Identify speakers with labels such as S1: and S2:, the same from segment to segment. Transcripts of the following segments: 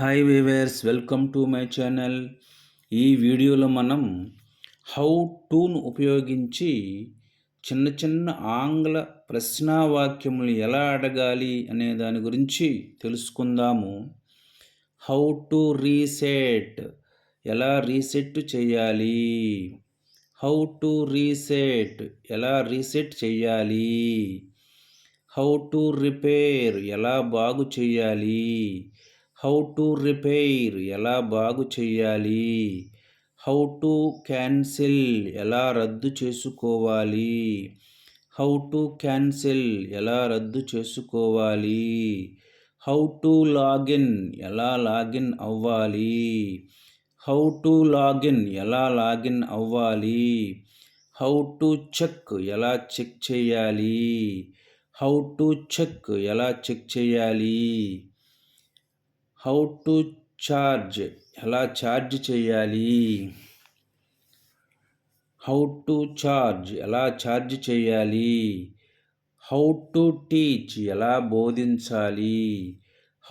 S1: Hi viewers welcome to my channel ఈ వీడియోలో మనం హౌ టూను ఉపయోగించి చిన్న చిన్న ఆంగ్ల ప్రశ్నావాక్యములు ఎలా అడగాలి అనే దాని గురించి తెలుసుకుందాము. హౌ టు రీసెట్ ఎలా రీసెట్ చేయాలి? హౌ టు రీసెట్ ఎలా రీసెట్ చేయాలి? హౌ టు రిపేర్ ఎలా బాగు చేయాలి? హౌ టు రిపేర్ ఎలా బాగు చేయాలి హౌ టు క్యాన్సిల్ ఎలా రద్దు చేసుకోవాలి? హౌ టు క్యాన్సిల్ ఎలా రద్దు చేసుకోవాలి? హౌ టు లాగిన్ ఎలా లాగిన్ అవ్వాలి? హౌ టు లాగిన్ ఎలా లాగిన్ అవ్వాలి? హౌ టు చెక్ ఎలా చెక్ చేయాలి హౌ టు చెక్ ఎలా చెక్ చేయాలి హౌ టు ఛార్జ్ ఎలా ఛార్జ్ చేయాలి? హౌ టు ఛార్జ్ ఎలా ఛార్జ్ చేయాలి? హౌ టు టీచ్ ఎలా బోధించాలి?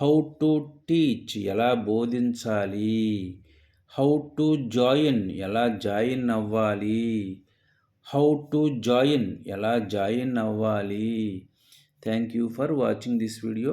S1: హౌ టు టీచ్ ఎలా బోధించాలి? హౌ టు జాయిన్ ఎలా జాయిన్ అవ్వాలి? హౌ టు జాయిన్ ఎలా జాయిన్ అవ్వాలి? Thank you for watching this video